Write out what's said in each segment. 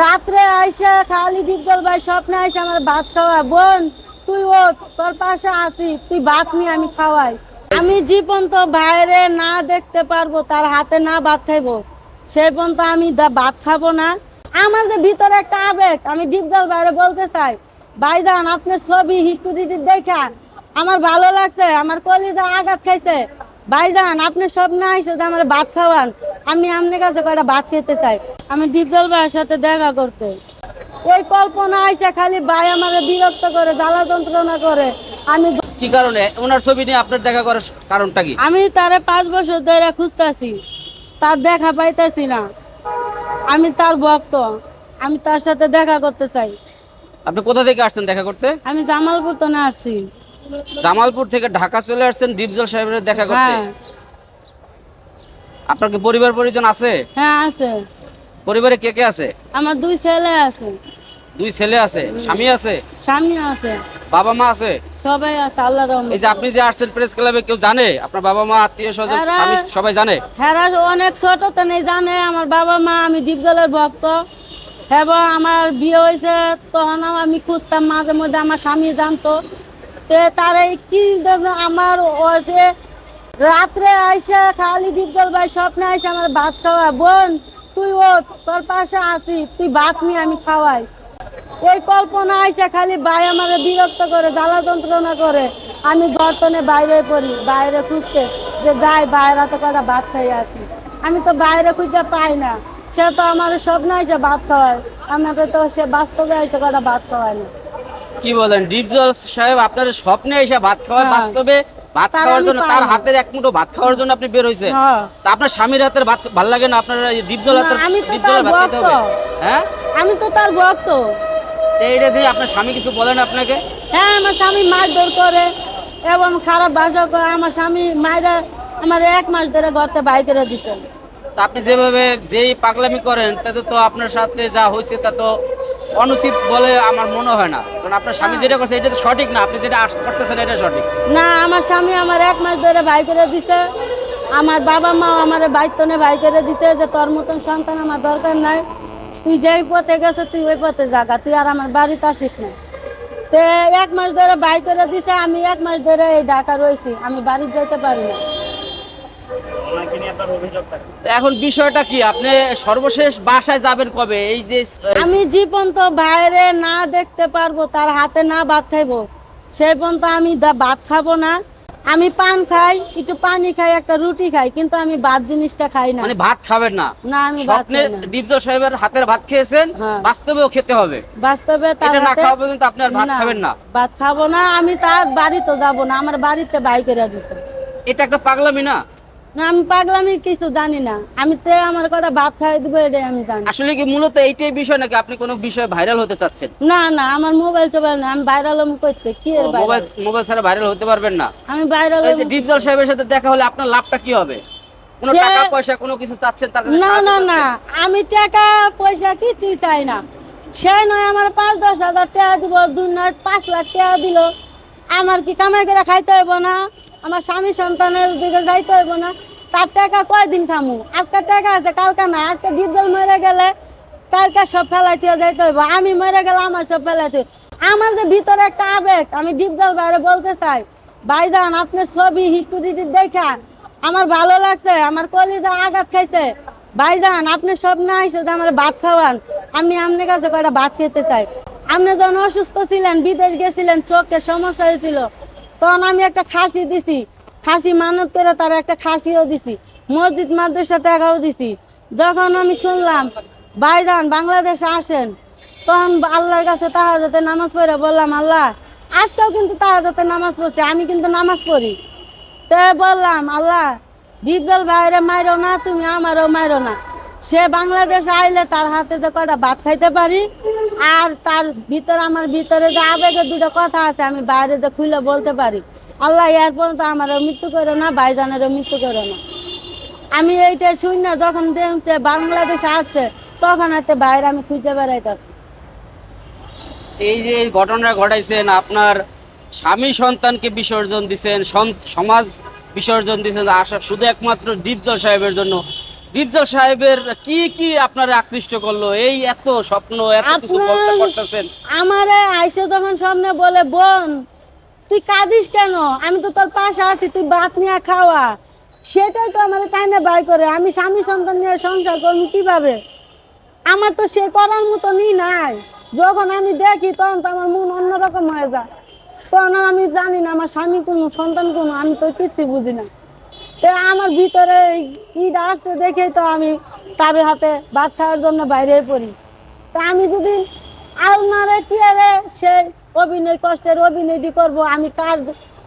রাত্রে আইসা খালি ডিপজল ভাই স্বপ্নে আইসা আমার ভাত খাওয়া, বোন, তুই ও তোর পাশে আসি তুই ভাত নিয়ে আমি খাওয়াই। আমি জীবন তো বাইরে না দেখতে পারব, তার হাতে না ভাত খাইবো। সেই পর্যন্ত আমি ভাত খাব না। আমার যে ভিতরে একটা আবেগ, আমি ডিপজল বাইরে বলতে চাই, ভাইজান, আপনার ছবি হিস্টোরি দেখা। আমার ভালো লাগছে, আমার কলিজা আঘাত খাইছে। ভাইজান, আপনি সব না এসে যে আমার ভাত খাওয়ান আমি আপনার কাছে কয়টা ভাত খেতে চাই? আমি ডিপজল ভাইয়ের সাথে দেখা করতে। ওই কল্পনা আইসা খালি ভাই আমাকে বিরক্ত করে জ্বালা যন্ত্রণা করে। আমি কি কারণে? ওনার ছবি নিয়ে আপনার দেখা করার কারণটা কি? আমি তারে পাঁচ বছর ধরে খুঁজতেছি তার দেখা পাইতেছি না। আমি তার ভক্ত আমি তার সাথে দেখা করতে চাই। আপনি কোথা থেকে আসছেন দেখা করতে? আমি জামালপুর তো না আসছি। জামালপুর থেকে ঢাকা চলে আসছেন ডিপজল সাহেবের দেখা করতে? হ্যাঁ। আপনার কি পরিবার পরিজন আছে? হ্যাঁ আছে। পরিবারে কে কে আছে? আমার দুই ছেলে আছে। দুই ছেলে আছে। স্বামী আছে? স্বামী আছে। বাবা মা আছে? সবাই আছে আল্লাহ রহমত। এই যে আপনি যে আসছেন প্রেস ক্লাবে কেউ জানে? আপনার বাবা মা আত্মীয় স্বজন এরা- স্বামী সবাই জানে? হেরা অনেক ছোট তো নেই জানে। আমার বাবা মা আমি ডিপজলের ভক্ত। এবং আমার বিয়ে হয়েছে তখন আমি খুঁজতাম মাঝে মধ্যে আমার স্বামী জানতো। তে তার এই কি আমার যে রাত্রে আইসা খালি ডিপজল ভাই স্বপ্নে আইসা আমার ভাত খাওয়া। বোন তুই ও তোর পাশে আসি তুই ভাত নিয়ে আমি খাওয়াই। ওই কল্পনা আইসা খালি ভাই আমার বিরক্ত করে জ্বালা যন্ত্রণা করে। আমি বর্তনে বাইরে পড়ি বাইরে খুঁজতে যে যাই বাইরে তো কটা ভাত খাই আসি। আমি তো বাইরে খুঁজে পাই না। সে তো আমার স্বপ্ন আইসা ভাত খাওয়ায়। আমাকে তো সে বাস্তবে আইসা কটা ভাত খাওয়ায় না। কি বলেন ডিপজল সাহেব আপনার স্বপ্নে এসে ভাত খাওয়ায় হ্যাঁ। বাস্তবে ভাত খাওয়ার জন্য তার হাতের এক মুঠো ভাত খাওয়ার জন্য আপনি বের হয়েছে হ্যাঁ। তা আপনার স্বামীর হাতের ভাত ভালো লাগে না? আপনার এই ডিপজল হাতের তো ভাত খেতে হবে। হ্যাঁ? আমি তো তার ভক্ত। তো এইটা দিয়ে আপনার স্বামী কিছু বলেন আপনাকে? হ্যাঁ আমার স্বামী মাছ মারধর করে এবং খারাপ ভাষা করে আমার স্বামী মায়েরা আমার এক মাস ধরে ঘরতে বাই করে দিছে। তা আপনি যেভাবে যেই পাগলামি করেন তাতে তো আপনার সাথে যা হয়েছে তা তো অনুচিত বলে আমার মনে হয় না। কারণ আপনার স্বামী যেটা করছে এটা তো সঠিক না। আপনি যেটা করতেছেন এটা সঠিক। না আমার স্বামী আমার এক মাস ধরে ভাই করে দিছে। আমার বাবা মা আমার বাইতনে ভাই করে দিছে যে তোর মতন সন্তান আমার দরকার নাই। তুই যেই পথে গেছে তুই ওই পথে জাগা। তুই আর আমার বাড়িতে আসিস না। তে এক মাস ধরে বাই করে দিছে। আমি এক মাস ধরে এই ঢাকা রয়েছি। আমি বাড়ি যেতে পারি না। এখন বিষয়টা কি? আপনি সর্বশেষ বাসায় যাবেন কবে? এই যে আমি জীবন তো বাইরে না দেখতে পারব তার হাতে না ভাত খাইবো। সেই পর্যন্ত আমি ভাত খাব না। আমি পান খাই একটু পানি খাই একটা রুটি খাই কিন্তু আমি ভাত জিনিসটা খাই না। মানে ভাত খাবেন না? না আমি ভাত স্বপ্নে খাই না। ডিপজল সাহেবের হাতের ভাত খেয়েছেন হ্যাঁ। বাস্তবেও খেতে হবে। বাস্তবে তার এটা না খাওয়া পর্যন্ত আপনি আর ভাত খাবেন না। ভাত খাব না আমি তার বাড়িতে যাব না আমার বাড়িতে বাই করে দিছে। এটা একটা পাগলামি না? না আমি পাগলামি কিছু জানি না। আমি তে আমার কটা ভাত খাই দিব এটাই আমি জানি। আসলে কি মূলত এইটাই বিষয় নাকি আপনি কোনো বিষয়ে ভাইরাল হতে চাচ্ছেন? না না আমার মোবাইল চোবাইল না আমি বাইরাল করতে কি এর মোবাইল মোবাইল ছাড়া ভাইরাল হতে পারবেন না। আমি বাইরাল এই যে ডিপজল সাহেবের সাথে দেখা হলে আপনার লাভটা কি হবে? কোনো সে- টাকা পয়সা কোনো কিছু চাচ্ছেন তার কাছে না সাহায্য না না চাচ্ছেন? আমি টাকা পয়সা কিছুই চাই না। সে নয় আমার পাঁচ দশ হাজার টাকা দিব দুই নয় পাঁচ লাখ টাকা দিল। আমার কি কামাই করে খাইতে হইব না? আমার স্বামী সন্তানের দিকে যাইতে হইব না। তার টাকা কয়দিন খামু আজকে টাকা আছে, কালকে না। আজকে ডিপজল মরে গেলে কালকে সব ফেলাইতে যাইতে হইব। আমি মরে গেলে আমার সব ফেলাইতে আমার যে ভিতরে একটা আবেগ, আমি ডিপজল বাইরে বলতে চাই। ভাইজান, আপনার ছবি হিস্টোরি দেখা। আমার ভালো লাগছে, আমার কলিজা আঘাত খাইছে। ভাইজান আপনি সব না এসে যে আমার ভাত খাওয়ান। আমি আপনার কাছে কয়টা ভাত খেতে চাই? আপনি যখন অসুস্থ ছিলেন, বিদেশ গেছিলেন চোখের সমস্যা হয়েছিল। তখন আমি একটা খাসি দিছি। খাসি মানত করে তার একটা খাসিও দিছি। মসজিদ মাদ্রাসা টাকাও দিছি। যখন আমি শুনলাম বাইজান বাংলাদেশে আসেন, তখন আল্লাহর কাছে তাহাজাতে নামাজ পড়ে বললাম, আল্লাহ, আজকেও কিন্তু তাহাজাতে নামাজ পড়ছে, আমি কিন্তু নামাজ পড়ি। তো বললাম, আল্লাহ ডিপজল বাইরে মাইরো না, তুমি আমারও মাইরো না। সে বাংলাদেশ আইলে তার হাতে যে কয়টা ভাত খাইতে পারি আর তার ভিতরে আমার ভিতরে যে আবেগের দুটো কথা আছে, আমি বাইরে যে খুলে বলতে পারি। আল্লাহ এর পর্যন্ত আমারও মৃত্যু করো না, ভাইজানেরও মৃত্যু করো না। আমি এইটা শুনি না, যখন দেখছে বাংলাদেশে আসছে, তখন হাতে বাইরে আমি খুঁজে বেড়াইতেছি। এই যে ঘটনা ঘটাইছেন, আপনার স্বামী সন্তানকে বিসর্জন দিছেন সমাজ বিসর্জন দিছেন, আশা শুধু একমাত্র ডিপজল সাহেবের জন্য। ডিপজল সাহেবের কি কি আপনার আকৃষ্ট করল? এই এত স্বপ্ন এত কিছু বলতে করতেছেন আমারে আইসে যখন সামনে বলে বোন তুই কাঁদিস কেন? আমি তো তোর পাশে আছি তুই ভাত নিয়ে খাওয়া। সেটাই তো আমার টাইনে বাই করে। আমি স্বামী সন্তান নিয়ে সংসার করব কীভাবে? আমার তো সে করার মতনই নাই। যখন আমি দেখি তখন তো আমার মন অন্যরকম হয়ে যায়। তখন আমি জানি না আমার স্বামী কোনো সন্তান কোনো আমি তো কিচ্ছু বুঝি না। আমার ভিতরে ইটা আসছে দেখেই তো আমি তার হাতে ভাত খাওয়ার জন্য বাইরে পড়ি তা আমি যদি আলমারে কি আরে সে অভিনয় কষ্টের অভিনয়টি করব, আমি কার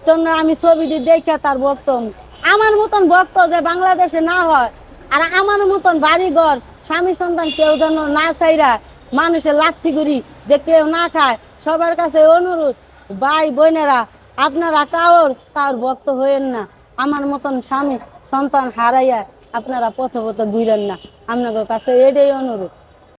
জন্য আমি ছবিটি দেখে তার হই। আমার মতন ভক্ত যে বাংলাদেশে না হয়, আর আমার মতন বাড়িঘর, স্বামী সন্তান কেউ যেন না চাইরা মানুষের লাথি গুড়ি যে কেউ না খায়, সবার কাছে অনুরোধ, ভাই বোনেরা, আপনারা কাউর কাউর ভক্ত হয়েন না আমার মতন স্বামী সন্তান হারাইয়া আপনারা পথে পথে ঘুরেন না। আপনাদের কাছে এটাই অনুরোধ।